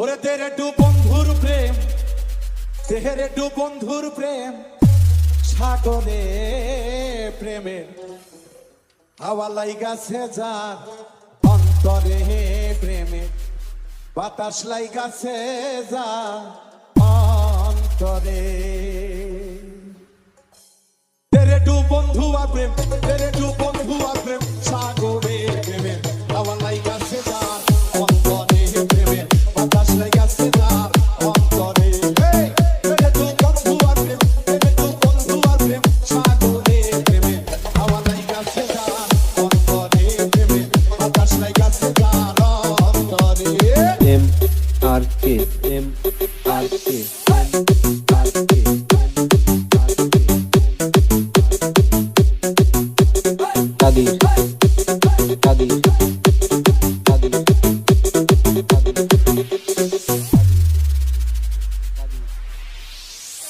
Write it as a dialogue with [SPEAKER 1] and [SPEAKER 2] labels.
[SPEAKER 1] ওরে তে ডু বন্ধুর প্রেম তেরে ডু বন্ধুর প্রেম, সাগরে প্রেমের হাওয়া লাইগাছে যার অন্তরে প্রেমে, বাতাস লাইগাছে যা অন্তরে। তেরে ডু বন্ধু আর প্রেম তেরে বন্ধু আর প্রেম।